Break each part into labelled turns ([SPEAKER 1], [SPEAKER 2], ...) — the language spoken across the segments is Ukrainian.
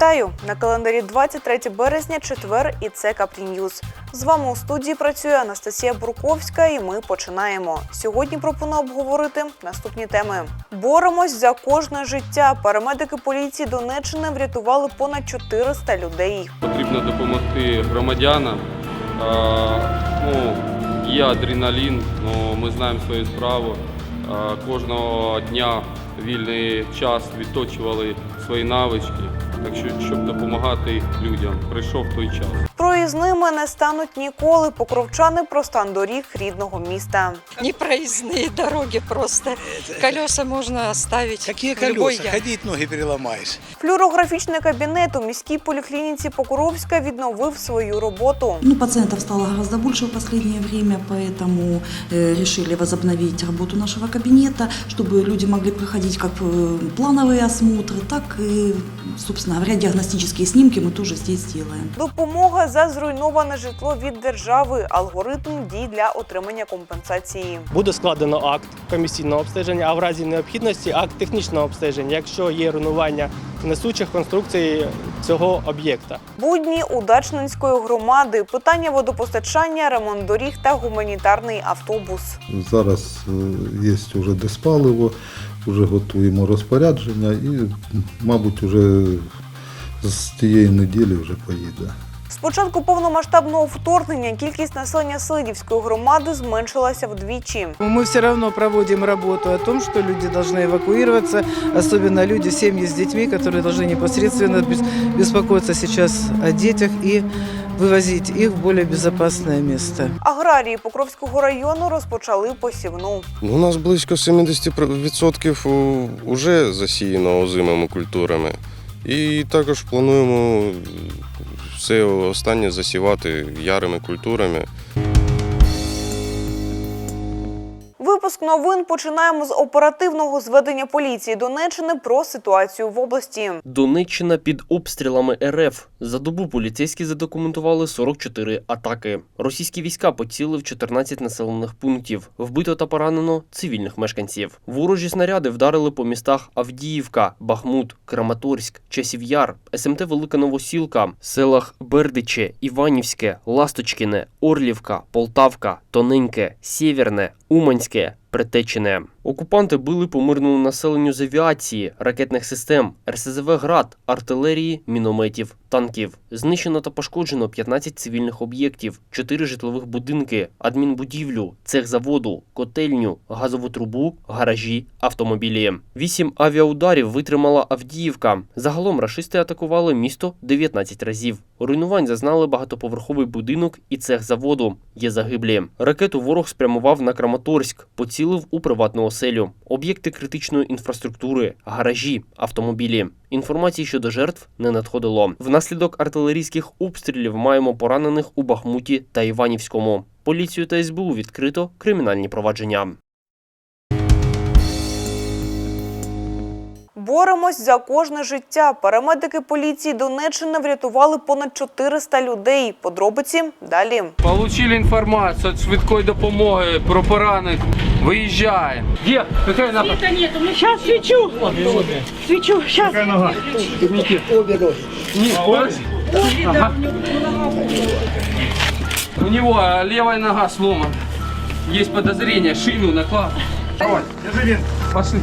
[SPEAKER 1] Вітаю на календарі 23 березня, четвер, і це Каплі Ньюз. З вами у студії працює Анастасія Бурковська, і ми починаємо. Сьогодні пропоную обговорити наступні теми. Боремось за кожне життя. Парамедики поліції Донеччини врятували понад 400 людей.
[SPEAKER 2] Потрібно допомогти громадянам. А, ну, є адреналін, але ми знаємо свою справу. А, кожного дня вільний час відточували свої навички Так що, щоб допомагати людям, прийшов той час.
[SPEAKER 1] Проїзними не стануть ніколи покровчани про стан доріг рідного міста.
[SPEAKER 3] Непроездные дороги просто. Колеса можно оставить
[SPEAKER 4] Какие
[SPEAKER 3] в любой
[SPEAKER 4] колеса?
[SPEAKER 3] яме.
[SPEAKER 4] Ходить ноги переломаешь.
[SPEAKER 1] Флюорографічний кабінет у міській поліклініці Покровська відновив свою роботу.
[SPEAKER 5] Ну, пациентов стало гораздо больше в последнее время, поэтому э, решили возобновить работу нашего кабинета, чтобы люди могли проходить как э, плановые осмотры, так и, собственно говоря, диагностические снимки мы тоже здесь делаем.
[SPEAKER 1] Допомога за зруйноване житло від держави. Алгоритм дій для отримання компенсації.
[SPEAKER 6] Буде складено акт комісійного обстеження, а в разі необхідності акт технічного обстеження, якщо є руйнування несучих конструкцій цього об'єкта.
[SPEAKER 1] Будні удачненської громади, питання водопостачання, ремонт доріг та гуманітарний автобус.
[SPEAKER 7] Зараз е, є вже диспаливо, вже готуємо розпорядження і, мабуть, вже з тієї неділі вже поїде.
[SPEAKER 1] З початку повномасштабного вторгнення кількість населення Сидівської громади зменшилася вдвічі.
[SPEAKER 8] Мы все равно проводим работу о том, что люди должны эвакуироваться, особенно люди, семьи с детьми, которые должны непосредственно бес- беспокоиться сейчас о детях и вывозить их в более безопасное место.
[SPEAKER 1] Аграрії Покровського району розпочали посівну.
[SPEAKER 9] Ну, У нас близько 70% вже засіяно озимими культурами. І також плануємо все останнє засівати ярими культурами.
[SPEAKER 1] Випуск новин починаємо з оперативного зведення поліції Донеччини про ситуацію в області.
[SPEAKER 10] Донеччина під обстрілами РФ. За добу поліцейські задокументували 44 атаки. Російські війська поцілили в 14 населених пунктів. Вбито та поранено цивільних мешканців. Ворожі снаряди вдарили по містах Авдіївка, Бахмут, Краматорськ, Часів Яр, СМТ Велика Новосілка, селах Бердиче, Іванівське, Ласточкіне, Орлівка, Полтавка, Тоненьке, Сєвєрне, Уманське. care. Притечене. Окупанти били по мирному населенню з авіації, ракетних систем, РСЗВ «Град», артилерії, мінометів, танків. Знищено та пошкоджено 15 цивільних об'єктів, 4 житлових будинки, адмінбудівлю, цех заводу, котельню, газову трубу, гаражі, автомобілі. Вісім авіаударів витримала Авдіївка. Загалом рашисти атакували місто 19 разів. Руйнувань зазнали багатоповерховий будинок і цех заводу. Є загиблі. Ракету ворог спрямував на Краматорськ, поцілив у приватну оселю, об'єкти критичної інфраструктури, гаражі, автомобілі. Інформації щодо жертв не надходило. Внаслідок артилерійських обстрілів маємо поранених у Бахмуті та Іванівському. Поліцію та СБУ відкрито кримінальні провадження.
[SPEAKER 1] Боремось за кожне життя. Парамедики поліції Донеччини врятували понад 400 людей. Подробиці далі.
[SPEAKER 2] Получили інформацію від швидкої допомоги про поранених. Виїжджає. Де? Яка нога?
[SPEAKER 3] Сейчас свечу. Свечу, сейчас.
[SPEAKER 2] Ага. У него а, левая нога сломана. Есть подозрение, шину наклад. Давай, держи Пошли.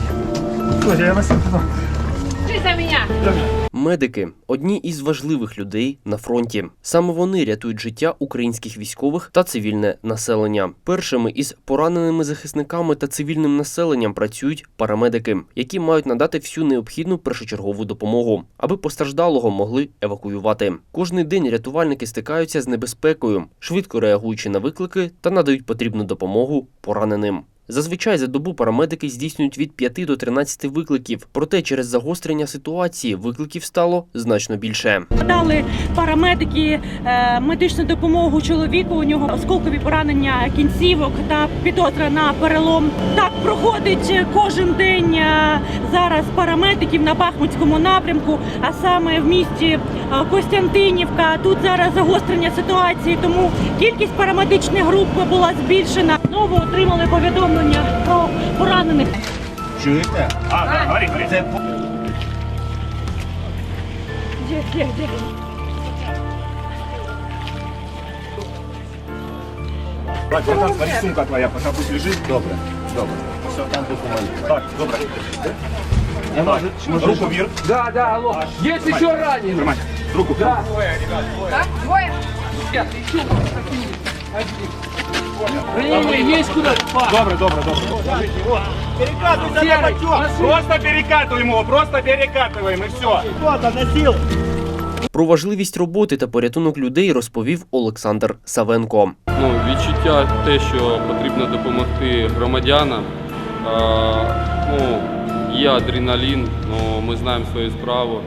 [SPEAKER 10] Медики одні із важливих людей на фронті. Саме вони рятують життя українських військових та цивільне населення. Першими із пораненими захисниками та цивільним населенням працюють парамедики, які мають надати всю необхідну першочергову допомогу, аби постраждалого могли евакуювати. Кожний день рятувальники стикаються з небезпекою, швидко реагуючи на виклики та надають потрібну допомогу пораненим. Зазвичай за добу парамедики здійснюють від 5 до 13 викликів, проте через загострення ситуації викликів стало значно більше.
[SPEAKER 3] Дали парамедики е, медичну допомогу чоловіку. У нього осколкові поранення кінцівок та підозра на перелом. Так проходить кожен день е, зараз парамедиків на Бахмутському напрямку, а саме в місті е, Костянтинівка. Тут зараз загострення ситуації, тому кількість парамедичних груп була збільшена. Знову отримали повідомлення про поранених.
[SPEAKER 4] Чуєте? А, говори, говори. Це
[SPEAKER 3] Де? Где, где?
[SPEAKER 4] Так, братан, смотри, сумка твоя, пока пусть лежит. Добре, добре. Все, там документы. Так, добре. Так, руку вверх.
[SPEAKER 11] Да, да, алло. Есть еще раненый.
[SPEAKER 4] Тримай. Руку. Да.
[SPEAKER 11] Раненый есть куда
[SPEAKER 4] Добре, добре, добре. Перекатывай за бачок. Просто перекатываем его, просто перекатываем и все. Кто-то носил.
[SPEAKER 10] Про важливість роботи та порятунок людей розповів Олександр Савенко.
[SPEAKER 2] Ну, відчуття те, що потрібно допомогти громадянам. А, ну, є адреналін, але ми знаємо свою справу.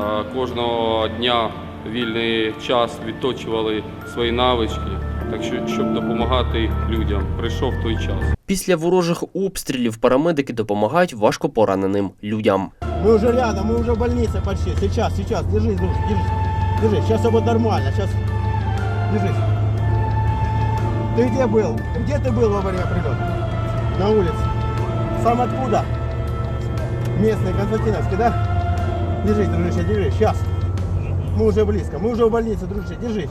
[SPEAKER 2] А, кожного дня вільний час відточували свої навички. Так що, щоб допомагати людям, прийшов той час.
[SPEAKER 10] Після ворожих обстрілів парамедики допомагають важкопораненим людям.
[SPEAKER 12] Мы уже рядом, мы уже в больнице почти. Сейчас, сейчас, держись, друг, держись. Держись, сейчас все будет нормально, сейчас. Держись. Ты где был? Где ты был во время прилета? На улице. Сам откуда? Местный, Константиновский, да? Держись, дружище, держись, сейчас. Мы уже близко, мы уже в больнице, дружище, держись.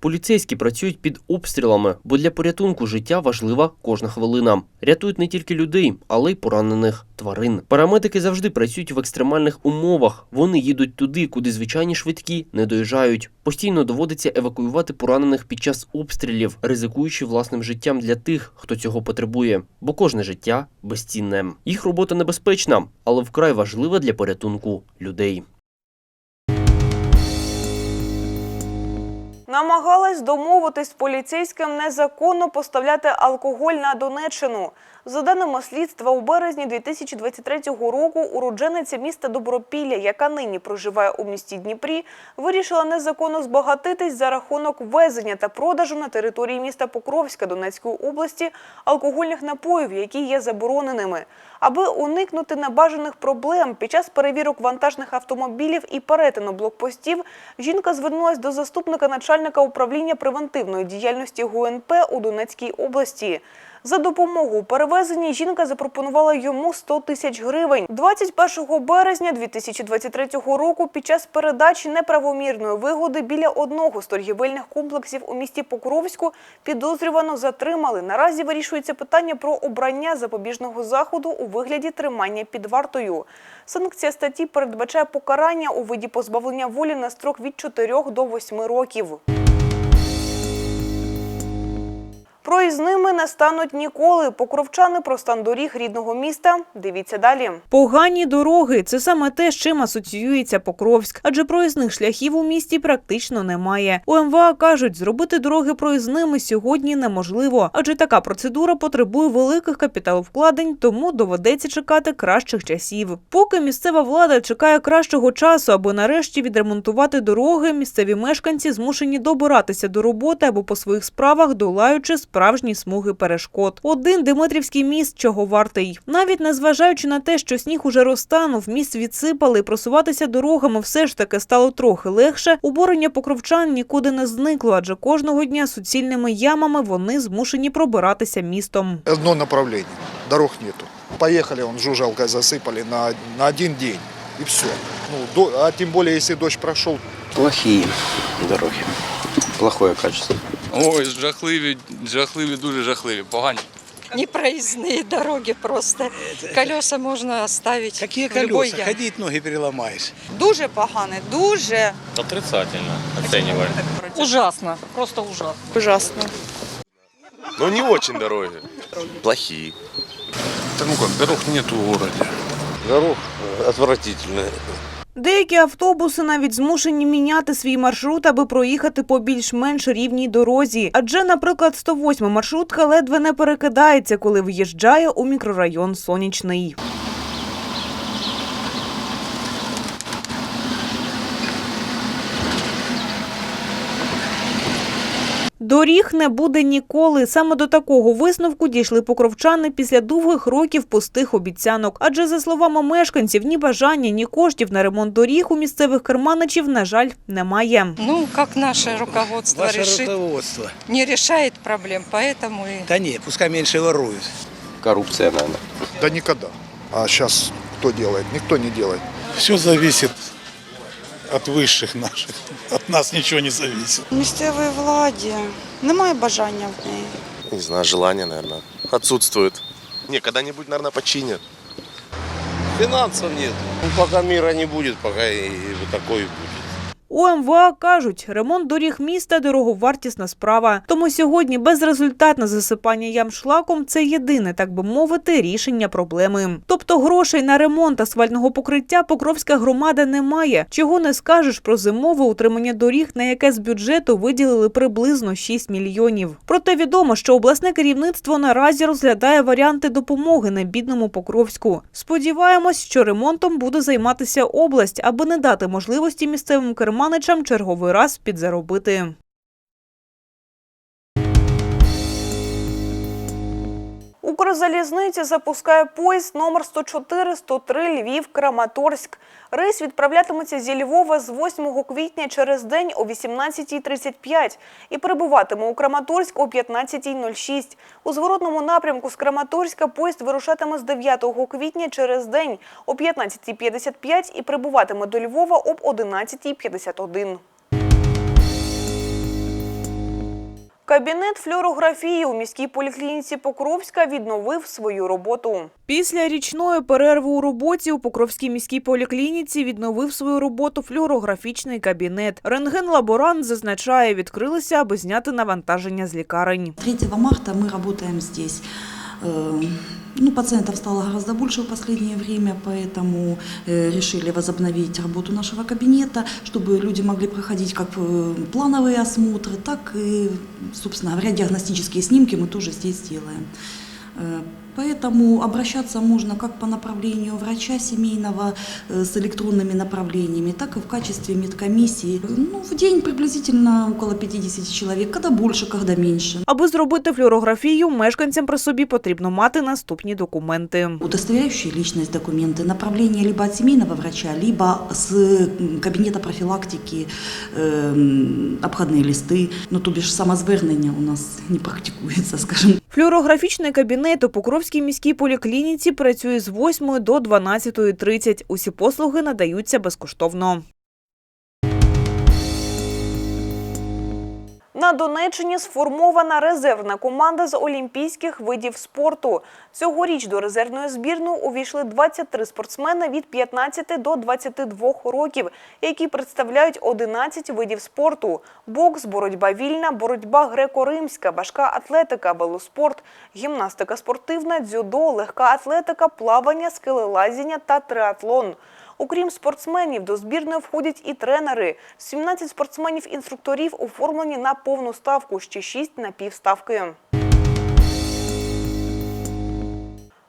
[SPEAKER 10] Поліцейські працюють під обстрілами, бо для порятунку життя важлива кожна хвилина. Рятують не тільки людей, але й поранених тварин. Парамедики завжди працюють в екстремальних умовах. Вони їдуть туди, куди звичайні швидкі не доїжджають. Постійно доводиться евакуювати поранених під час обстрілів, ризикуючи власним життям для тих, хто цього потребує. Бо кожне життя безцінне. Їх робота небезпечна, але вкрай важлива для порятунку людей.
[SPEAKER 1] Намагалась домовитись з поліцейським незаконно поставляти алкоголь на Донеччину. За даними слідства, у березні 2023 року уроджениця міста Добропілля, яка нині проживає у місті Дніпрі, вирішила незаконно збагатитись за рахунок везення та продажу на території міста Покровська Донецької області алкогольних напоїв, які є забороненими. Аби уникнути небажаних проблем під час перевірок вантажних автомобілів і перетину блокпостів, жінка звернулась до заступника начальника управління превентивної діяльності ГУНП у Донецькій області. За допомогу у перевезенні жінка запропонувала йому 100 тисяч гривень. 21 березня 2023 року під час передачі неправомірної вигоди біля одного з торгівельних комплексів у місті Покровську підозрювано затримали. Наразі вирішується питання про обрання запобіжного заходу у вигляді тримання під вартою. Санкція статті передбачає покарання у виді позбавлення волі на строк від 4 до 8 років. Проїзними не стануть ніколи. Покровчани про стан доріг рідного міста. Дивіться далі. Погані дороги це саме те, з чим асоціюється Покровськ, адже проїзних шляхів у місті практично немає. У МВА кажуть, зробити дороги проїзними сьогодні неможливо, адже така процедура потребує великих капіталовкладень, тому доведеться чекати кращих часів. Поки місцева влада чекає кращого часу, аби нарешті відремонтувати дороги, місцеві мешканці змушені добиратися до роботи або по своїх справах, долаючи справжні смуги перешкод. Один Димитрівський міст чого вартий. Навіть незважаючи на те, що сніг уже розтанув, міст відсипали і просуватися дорогами все ж таки стало трохи легше. Уборення покровчан нікуди не зникло, адже кожного дня суцільними ямами вони змушені пробиратися містом.
[SPEAKER 13] Одно направление, дорог нету. Поехали, он жужалкой засыпали на, на один день, и все. Ну, до- а тем более, если дождь прошел,
[SPEAKER 14] Плохие дороги. Плохое качество.
[SPEAKER 15] Ой, жахливі, жахливі, дуже жахливі, погані.
[SPEAKER 16] Непроездные дороги просто. Колеса можно оставить
[SPEAKER 11] Какие
[SPEAKER 16] в
[SPEAKER 11] колеса?
[SPEAKER 16] яме.
[SPEAKER 11] Ходить ноги переломаешь.
[SPEAKER 16] Дуже погано, дуже.
[SPEAKER 15] Отрицательно оцениваем.
[SPEAKER 16] Ужасно, просто ужасно.
[SPEAKER 1] Ужасно.
[SPEAKER 9] Ну не очень дороги. Плохие.
[SPEAKER 15] Да ну как, дорог нету в городе.
[SPEAKER 9] Дорог отвратительные.
[SPEAKER 1] Деякі автобуси навіть змушені міняти свій маршрут, аби проїхати по більш-менш рівній дорозі. Адже, наприклад, 108 маршрутка ледве не перекидається, коли в'їжджає у мікрорайон Сонячний. Доріг не буде ніколи. Саме до такого висновку дійшли покровчани після довгих років пустих обіцянок. Адже за словами мешканців, ні бажання, ні коштів на ремонт доріг у місцевих керманичів, на жаль, немає.
[SPEAKER 16] Ну, как наше руководство
[SPEAKER 11] Ваше
[SPEAKER 16] решит,
[SPEAKER 11] руководство.
[SPEAKER 16] не решает проблем, поэтому и...
[SPEAKER 11] Да не, пускай меньше воруют.
[SPEAKER 14] Коррупция, наверное.
[SPEAKER 13] Да никогда. А сейчас кто делает? Никто не делает.
[SPEAKER 17] Все зависит от высших наших. От нас ничего не зависит.
[SPEAKER 18] Місцевої владі немає бажання в неї.
[SPEAKER 9] Не знаю, желание, наверное, отсутствует. Не, когда-нибудь, наверное, починят.
[SPEAKER 14] Финансов нет. Ну, пока мира не будет, пока и такой будет.
[SPEAKER 1] У МВА кажуть, ремонт доріг міста дороговартісна справа. Тому сьогодні безрезультатне засипання ям шлаком це єдине, так би мовити, рішення проблеми. Тобто грошей на ремонт асфальтного покриття Покровська громада не має. Чого не скажеш про зимове утримання доріг, на яке з бюджету виділили приблизно 6 мільйонів. Проте відомо, що обласне керівництво наразі розглядає варіанти допомоги на бідному Покровську. Сподіваємось, що ремонтом буде займатися область, аби не дати можливості місцевим керманичам черговий раз підзаробити. Укрзалізниця запускає поїзд номер 104-103 Львів-Краматорськ. Рейс відправлятиметься зі Львова з 8 квітня через день о 18.35 і прибуватиме у Краматорськ о 15.06. У зворотному напрямку з Краматорська поїзд вирушатиме з 9 квітня через день о 15.55 і прибуватиме до Львова об 11.51. Кабінет флюорографії у міській поліклініці Покровська відновив свою роботу. Після річної перерви у роботі у Покровській міській поліклініці відновив свою роботу флюорографічний кабінет. Рентген-лаборант зазначає, відкрилися, аби зняти навантаження з лікарень.
[SPEAKER 5] 3 марта ми працюємо здесь. Э, Ну, пациентов стало гораздо больше в последнее время, поэтому э, решили возобновить работу нашего кабинета, чтобы люди могли проходить как э, плановые осмотры, так и, собственно говоря, диагностические снимки мы тоже здесь делаем. Э, Поэтому обращаться можно как по направлению врача семейного э, с электронными направлениями, так и в качестве медкомиссии. Ну, в день приблизительно около 50 человек, когда больше, когда меньше.
[SPEAKER 1] Аби зробити флюорографію, мешканцям при собі потрібно мати наступні документи.
[SPEAKER 5] Удостоверяющие личность документы, направление либо от семейного врача, либо с м, кабинета профилактики, эм, обходные листы. Ну, то бишь самозвернення у нас не практикуется, скажем
[SPEAKER 1] Флюорографічний кабінет у Покровській міській поліклініці працює з 8 до 12.30. Усі послуги надаються безкоштовно. На Донеччині сформована резервна команда з олімпійських видів спорту. Цьогоріч до резервної збірної увійшли 23 спортсмени від 15 до 22 років, які представляють 11 видів спорту: бокс, боротьба вільна, боротьба греко-римська, важка атлетика, велоспорт, гімнастика спортивна, дзюдо, легка атлетика, плавання, скелелазіння та триатлон. Окрім спортсменів, до збірної входять і тренери. 17 спортсменів-інструкторів оформлені на повну ставку, ще 6 на півставки.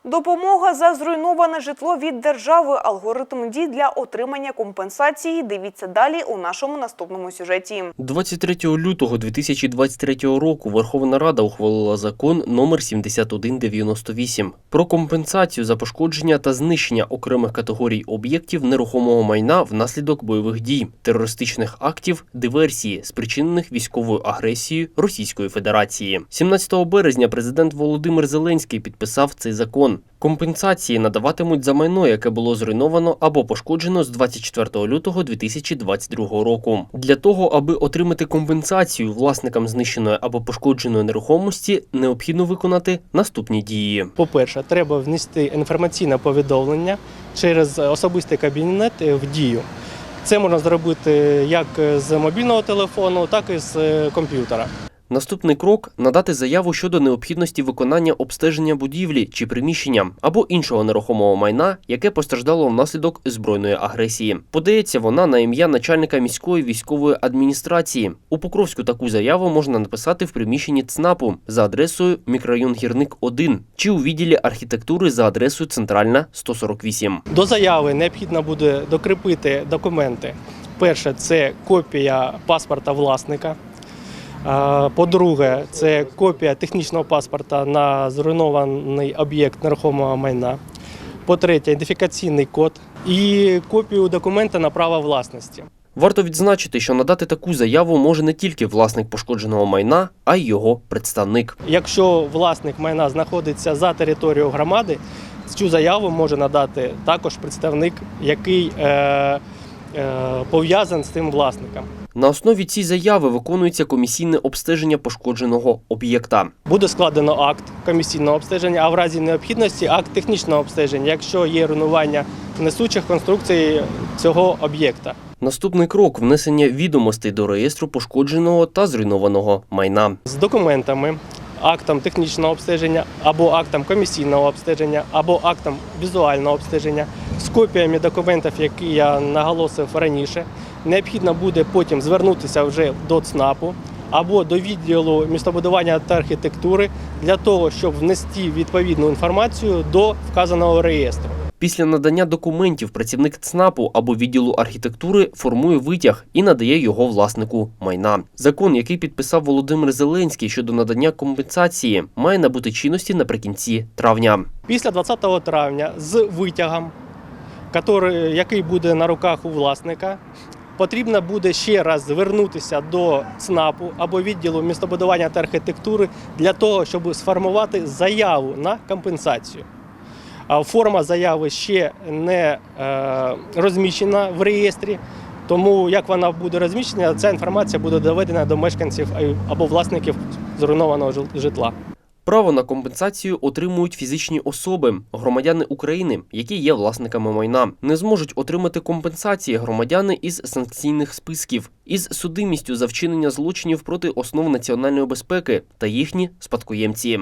[SPEAKER 1] Допомога за зруйноване житло від держави. Алгоритм дій для отримання компенсації. Дивіться далі у нашому наступному сюжеті.
[SPEAKER 10] 23 лютого 2023 року Верховна Рада ухвалила закон номер 7198 про компенсацію за пошкодження та знищення окремих категорій об'єктів нерухомого майна внаслідок бойових дій, терористичних актів, диверсії, спричинених військовою агресією Російської Федерації. 17 березня президент Володимир Зеленський підписав цей закон. Компенсації надаватимуть за майно, яке було зруйновано або пошкоджено з 24 лютого 2022 року. Для того, аби отримати компенсацію власникам знищеної або пошкодженої нерухомості, необхідно виконати наступні дії.
[SPEAKER 6] По-перше, треба внести інформаційне повідомлення через особистий кабінет в дію. Це можна зробити як з мобільного телефону, так і з комп'ютера.
[SPEAKER 10] Наступний крок надати заяву щодо необхідності виконання обстеження будівлі чи приміщення або іншого нерухомого майна, яке постраждало внаслідок збройної агресії. Подається вона на ім'я начальника міської військової адміністрації. У Покровську таку заяву можна написати в приміщенні ЦНАПу за адресою мікрорайон Гірник 1 чи у відділі архітектури за адресою Центральна 148.
[SPEAKER 6] До заяви необхідно буде докріпити документи. Перше це копія паспорта власника. По-друге, це копія технічного паспорта на зруйнований об'єкт нерухомого майна. По-третє, ідентифікаційний код і копію документа на право власності.
[SPEAKER 10] Варто відзначити, що надати таку заяву може не тільки власник пошкодженого майна, а й його представник.
[SPEAKER 6] Якщо власник майна знаходиться за територією громади, цю заяву може надати також представник, який е, е, пов'язаний з тим власником.
[SPEAKER 10] На основі цієї заяви виконується комісійне обстеження пошкодженого об'єкта.
[SPEAKER 6] Буде складено акт комісійного обстеження, а в разі необхідності акт технічного обстеження, якщо є руйнування несучих конструкцій цього об'єкта.
[SPEAKER 10] Наступний крок внесення відомостей до реєстру пошкодженого та зруйнованого майна.
[SPEAKER 6] з документами, актом технічного обстеження або актом комісійного обстеження, або актом візуального обстеження, з копіями документів, які я наголосив раніше. Необхідно буде потім звернутися вже до ЦНАПу або до відділу містобудування та архітектури для того, щоб внести відповідну інформацію до вказаного реєстру.
[SPEAKER 10] Після надання документів працівник ЦНАПу або відділу архітектури формує витяг і надає його власнику майна. Закон, який підписав Володимир Зеленський щодо надання компенсації, має набути чинності наприкінці травня.
[SPEAKER 6] Після 20 травня з витягом, який- який буде на руках у власника, потрібно буде ще раз звернутися до ЦНАПу або відділу містобудування та архітектури для того, щоб сформувати заяву на компенсацію. Форма заяви ще не е, розміщена в реєстрі. Тому як вона буде розміщена, ця інформація буде доведена до мешканців або власників зруйнованого житла.
[SPEAKER 10] Право на компенсацію отримують фізичні особи, громадяни України, які є власниками майна. Не зможуть отримати компенсації громадяни із санкційних списків, із судимістю за вчинення злочинів проти основ національної безпеки та їхні спадкоємці.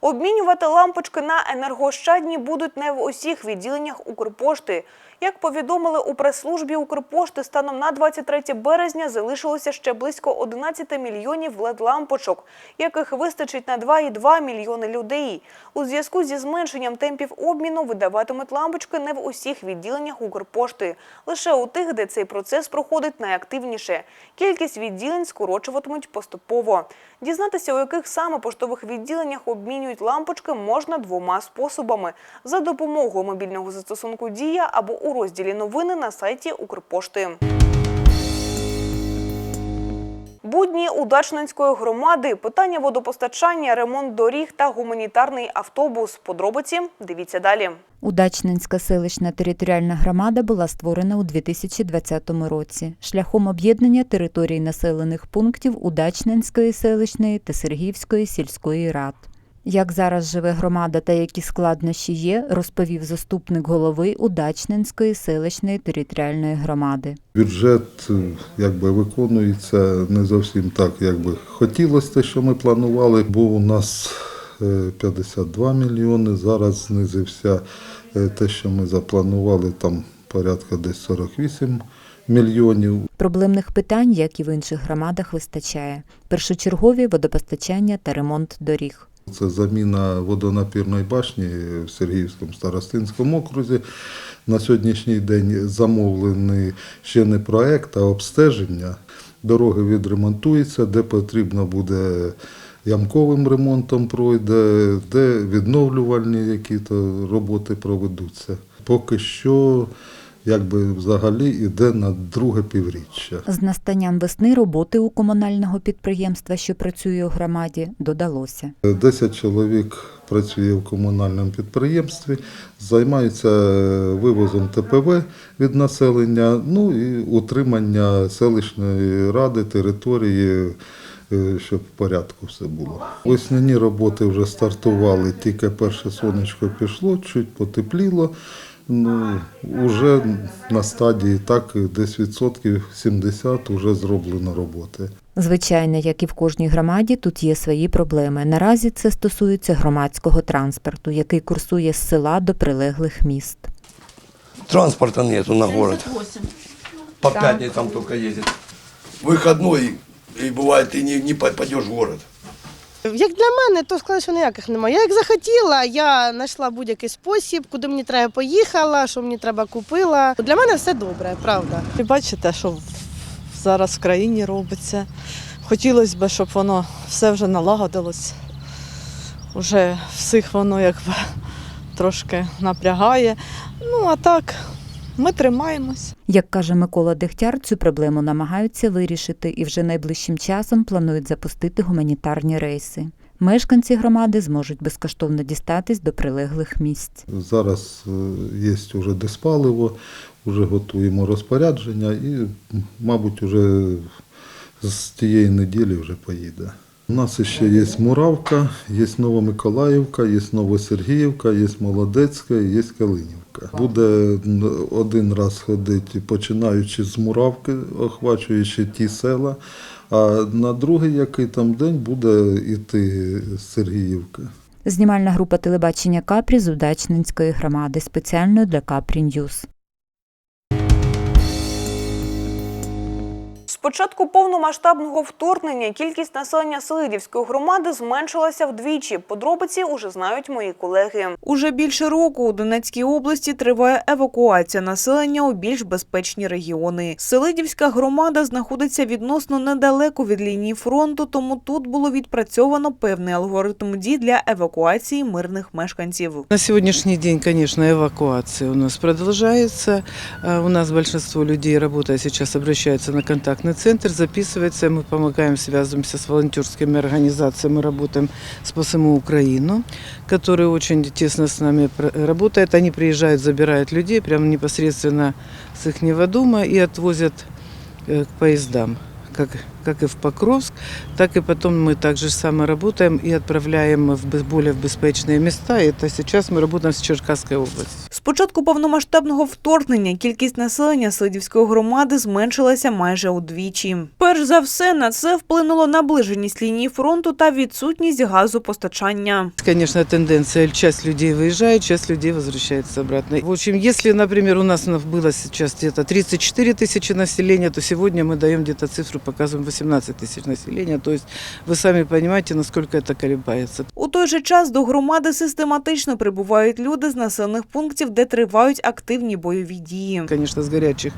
[SPEAKER 1] Обмінювати лампочки на енергоощадні будуть не в усіх відділеннях Укрпошти. Як повідомили у прес-службі Укрпошти, станом на 23 березня залишилося ще близько 11 мільйонів LED-лампочок, яких вистачить на 2,2 мільйони людей. У зв'язку зі зменшенням темпів обміну видаватимуть лампочки не в усіх відділеннях Укрпошти, лише у тих, де цей процес проходить найактивніше. Кількість відділень скорочуватимуть поступово. Дізнатися, у яких саме поштових відділеннях обмінюють лампочки, можна двома способами: за допомогою мобільного застосунку Дія або у розділі новини на сайті Укрпошти. Будні Удачненської громади, питання водопостачання, ремонт доріг та гуманітарний автобус. Подробиці дивіться далі.
[SPEAKER 19] Удачненська селищна територіальна громада була створена у 2020 році шляхом об'єднання територій населених пунктів Удачненської селищної та Сергіївської сільської рад. Як зараз живе громада та які складнощі є, розповів заступник голови Удачненської селищної територіальної громади.
[SPEAKER 7] Бюджет е, якби виконується не зовсім так, як би хотілося те, що ми планували. Був у нас е, 52 мільйони, зараз знизився е, те, що ми запланували, там порядка десь 48 мільйонів.
[SPEAKER 19] Проблемних питань, як і в інших громадах, вистачає. Першочергові водопостачання та ремонт доріг.
[SPEAKER 7] Це заміна водонапірної башні в Сергіївському старостинському окрузі. На сьогоднішній день замовлений ще не проект, а обстеження. Дороги відремонтуються, де потрібно буде ямковим ремонтом пройде, де відновлювальні які-то роботи проведуться. Поки що якби взагалі йде на друге півріччя.
[SPEAKER 19] З настанням весни роботи у комунального підприємства, що працює у громаді, додалося.
[SPEAKER 7] 10 чоловік працює в комунальному підприємстві, займаються вивозом ТПВ від населення, ну і утримання селищної ради, території, е, щоб в порядку все було. Весняні роботи вже стартували, тільки перше сонечко пішло, чуть потепліло. Ну, вже на стадії так, десь відсотків 70 вже зроблено роботи.
[SPEAKER 19] Звичайно, як і в кожній громаді, тут є свої проблеми. Наразі це стосується громадського транспорту, який курсує з села до прилеглих міст.
[SPEAKER 14] Транспорта нету на город. По пятницам только ездит. Выходной, и бывает, ты не, не попадешь в город.
[SPEAKER 20] Як для мене, то сказати, що ніяких немає. Я як захотіла, я знайшла будь-який спосіб, куди мені треба поїхала, що мені треба купила. Для мене все добре, правда.
[SPEAKER 21] Ви бачите, що зараз в країні робиться. Хотілося б, щоб воно все вже налагодилось. Уже всіх воно якби трошки напрягає. Ну а так, ми тримаємось.
[SPEAKER 19] Як каже Микола Дегтяр, цю проблему намагаються вирішити і вже найближчим часом планують запустити гуманітарні рейси. Мешканці громади зможуть безкоштовно дістатись до прилеглих місць.
[SPEAKER 7] Зараз е, є вже диспаливо, вже готуємо розпорядження і, мабуть, вже з тієї неділі вже поїде. У нас ще є Муравка, є Новомиколаївка, є Новосергіївка, є Молодецька, є Калинівка. Буде один раз ходити, починаючи з Муравки, охвачуючи ті села, а на другий який там день буде йти з Сергіївки.
[SPEAKER 19] Знімальна група телебачення Капрі з Удачненської громади спеціально для Капрі Ньюз.
[SPEAKER 1] Початку повномасштабного вторгнення кількість населення Селидівської громади зменшилася вдвічі. Подробиці уже знають мої колеги. Уже більше року у Донецькій області триває евакуація населення у більш безпечні регіони. Селидівська громада знаходиться відносно недалеко від лінії фронту, тому тут було відпрацьовано певний алгоритм дій для евакуації мирних мешканців.
[SPEAKER 22] На сегодняшний день, конечно, эвакуация у нас продолжается. А У нас большинство людей, работая сейчас, обращаются на контактный центр, записывается. Мы помогаем, связываемся с волонтерскими организациями. Мы работаем с ПСМУ Украину, который очень тесно с нами работает. Они приезжают, забирают людей прямо непосредственно с их дома и отвозят э, к поездам. Как, как и в Покровск, так и потом мы также само работаем и отправляем в более в безпечные места. Это сейчас мы работаем с Черкасской области.
[SPEAKER 1] З початку повномасштабного вторгнення кількість населення Слидівської громади зменшилася майже удвічі. Перш за все, на це вплинуло наближеність лінії фронту та відсутність газопостачання.
[SPEAKER 22] Конечно, тенденция, часть людей выезжает, часть людей возвращается обратно. В общем, если, например, у нас было сейчас где-то 34 тысячи населения, то сегодня мы даем где-то цифру, показываем 18 тысяч населения. То есть вы сами понимаете, насколько это колебается.
[SPEAKER 1] У той же час до громади систематично прибувають люди з населених пунктів, де тривають активні бойові дії.
[SPEAKER 22] Конечно, з горячих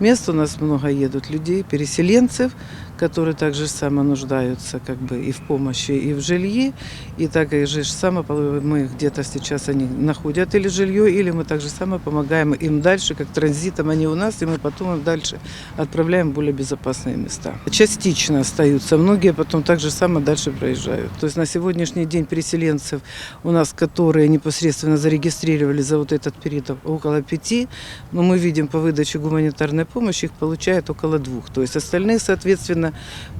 [SPEAKER 22] міст у нас много їдуть людей, переселенцев, которые также само нуждаются как бы и в помощи, и в жилье. И так же само мы где-то сейчас они находят или жилье, или мы также само помогаем им дальше, как транзитом они у нас, и мы потом их дальше отправляем в более безопасные места. Частично остаются, многие потом так же само дальше проезжают. То есть на сегодняшний день переселенцев у нас, которые непосредственно зарегистрировали за вот этот период около пяти, но мы видим по выдаче гуманитарной помощи их получает около двух. То есть остальные, соответственно,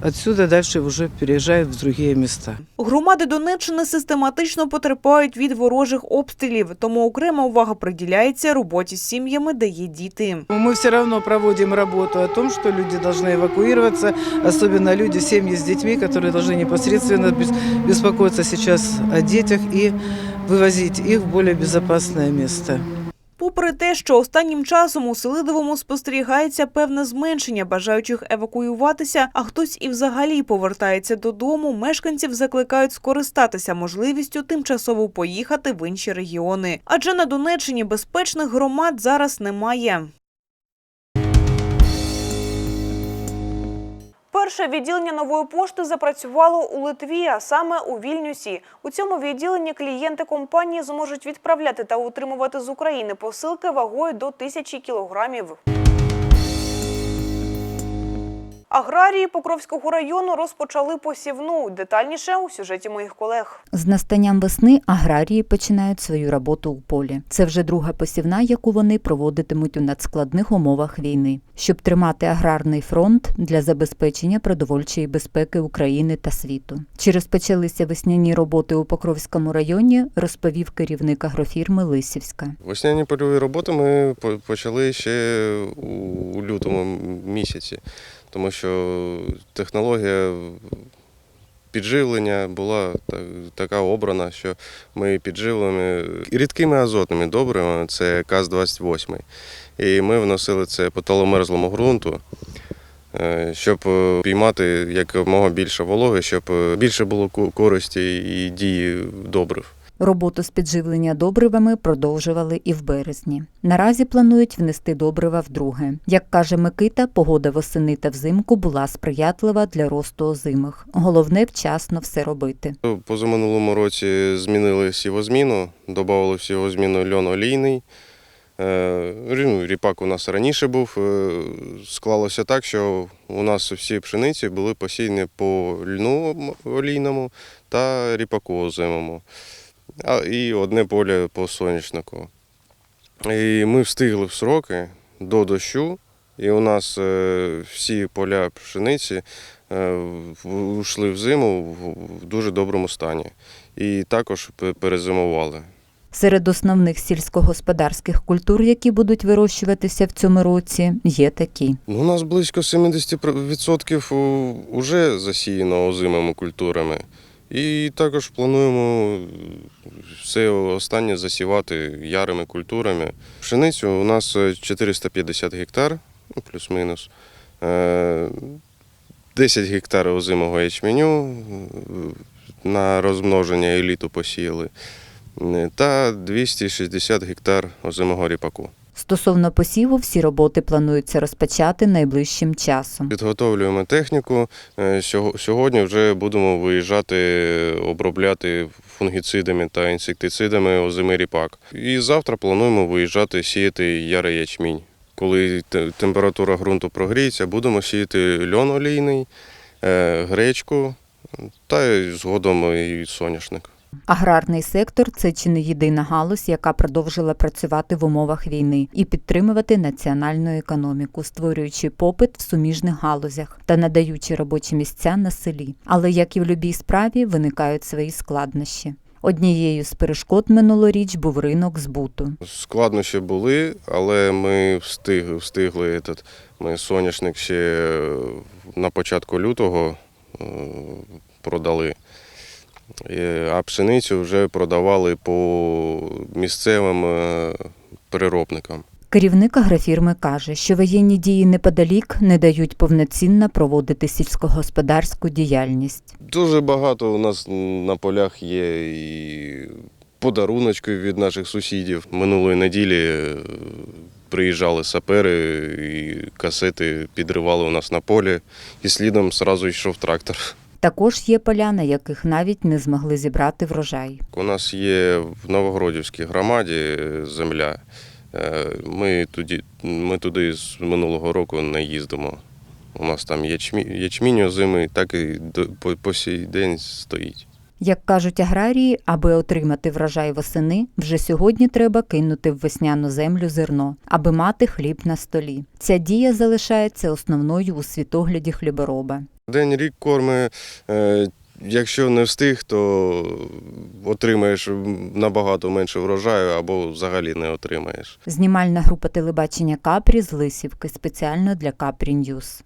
[SPEAKER 22] отсюда дальше уже переезжают в другие места.
[SPEAKER 1] Громади Донеччини систематично потерпають від ворожих обстрілів, тому окрема увага приділяється роботі з сім'ями, де є діти.
[SPEAKER 22] Мы все равно проводим работу о том, что люди должны эвакуироваться, особенно люди, семьи с детьми, которые должны непосредственно бес- беспокоиться сейчас о детях и вывозить их в более безопасное место.
[SPEAKER 1] Попри те, що останнім часом у Селидовому спостерігається певне зменшення бажаючих евакуюватися, а хтось і взагалі повертається додому, мешканців закликають скористатися можливістю тимчасово поїхати в інші регіони. Адже на Донеччині безпечних громад зараз немає. Перше відділення нової пошти запрацювало у Литві, а саме у Вільнюсі. У цьому відділенні клієнти компанії зможуть відправляти та утримувати з України посилки вагою до тисячі кілограмів. Аграрії Покровського району розпочали посівну. Детальніше у сюжеті моїх колег.
[SPEAKER 19] З настанням весни аграрії починають свою роботу у полі. Це вже друга посівна, яку вони проводитимуть у надскладних умовах війни, щоб тримати аграрний фронт для забезпечення продовольчої безпеки України та світу. Чи розпочалися весняні роботи у Покровському районі, розповів керівник агрофірми Лисівська.
[SPEAKER 9] Весняні польові роботи ми почали ще у лютому місяці, тому що технологія підживлення була та- така обрана, що ми підживлюємо рідкими азотними добривами, це КАЗ-28. І ми вносили це по таломерзлому ґрунту, е, щоб піймати якомога більше вологи, щоб більше було користі і дії добрив.
[SPEAKER 19] Роботу з підживлення добривами продовжували і в березні. Наразі планують внести добрива вдруге. Як каже Микита, погода восени та взимку була сприятлива для росту озимих. Головне вчасно все робити.
[SPEAKER 9] Позаминулому році змінили сівозміну, додали в сівозміну льон олійний. Е, ну, Ріпак у нас раніше був. е, Склалося так, що у нас всі пшениці були посіяні по льну олійному та ріпаку озимому. І одне поле по соняшнику. І ми встигли в сроки до дощу, і у нас е, всі поля пшениці е, в- зиму в- дуже доброму стані. І також перезимували.
[SPEAKER 19] Серед основних сільськогосподарських культур, які будуть вирощуватися в цьому році, є такі.
[SPEAKER 9] Ну, У нас близько 70% вже засіяно озимими культурами. І також плануємо все останнє засівати ярими культурами. Пшеницю у нас е, 450 гектар, ну, плюс-мінус. Е, 10 гектар озимого ячменю е, на розмноження еліту посіяли. Е, Та 260 гектар озимого ріпаку.
[SPEAKER 19] Стосовно посіву, всі роботи планується розпочати найближчим часом.
[SPEAKER 9] Підготовлюємо техніку. Е, Сьогодні вже будемо виїжджати, обробляти фунгіцидами та інсектицидами озимий ріпак. І завтра плануємо виїжджати сіяти ярий ячмінь. Коли температура ґрунту прогріється, будемо сіяти льон олійний, е, гречку та згодом і соняшник.
[SPEAKER 19] Аграрний сектор це чи не єдина галузь, яка продовжила працювати в умовах війни і підтримувати національну економіку, створюючи попит в суміжних галузях та надаючи робочі місця на селі. Але як і в любій справі, виникають свої складнощі. Однією з перешкод минулоріч був ринок збуту.
[SPEAKER 9] Складнощі були, але ми встигли, встигли ми соняшник ще на початку лютого е, продали. Е, А пшеницю вже продавали по місцевим е, переробникам.
[SPEAKER 19] Керівник агрофірми каже, що воєнні дії неподалік не дають повноцінно проводити сільськогосподарську діяльність.
[SPEAKER 9] Дуже багато у нас на полях є і подаруночки від наших сусідів. Минулої неділі е, приїжджали сапери і касети підривали у нас на полі, і слідом одразу йшов трактор.
[SPEAKER 19] Також є поля, на яких навіть не змогли зібрати врожай.
[SPEAKER 9] У нас є в Новогродівській громаді земля. Е, Ми, туди, ми туди з минулого року не їздимо. У нас там ячмі, ячмінь озимий, так і по сій день стоїть.
[SPEAKER 19] Як кажуть аграрії, аби отримати врожай восени, вже сьогодні треба кинути в весняну землю зерно, аби мати хліб на столі. Ця дія залишається основною у світогляді хлібороба.
[SPEAKER 9] День рік корми. е, Якщо не встиг, то отримаєш набагато менше врожаю або взагалі не отримаєш.
[SPEAKER 19] Знімальна група телебачення Капрі з Лисівки спеціально для Капрі Ньюз.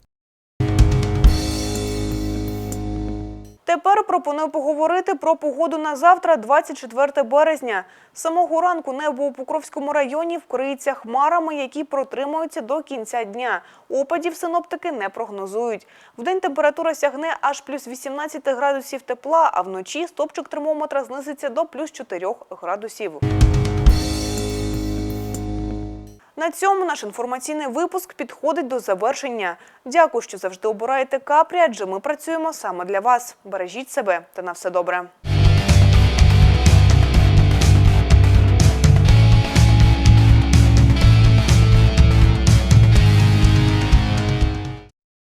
[SPEAKER 1] Тепер пропоную поговорити про погоду на завтра, 24 березня. Самого ранку небо у Покровському районі вкриється хмарами, які протримаються до кінця дня. Опадів синоптики не прогнозують. Вдень температура сягне аж плюс 18 градусів тепла, а вночі стопчик термометра знизиться до плюс 4 градусів. На цьому наш інформаційний випуск підходить до завершення. Дякую, що завжди обираєте капрі, адже ми працюємо саме для вас. Бережіть себе та на все добре.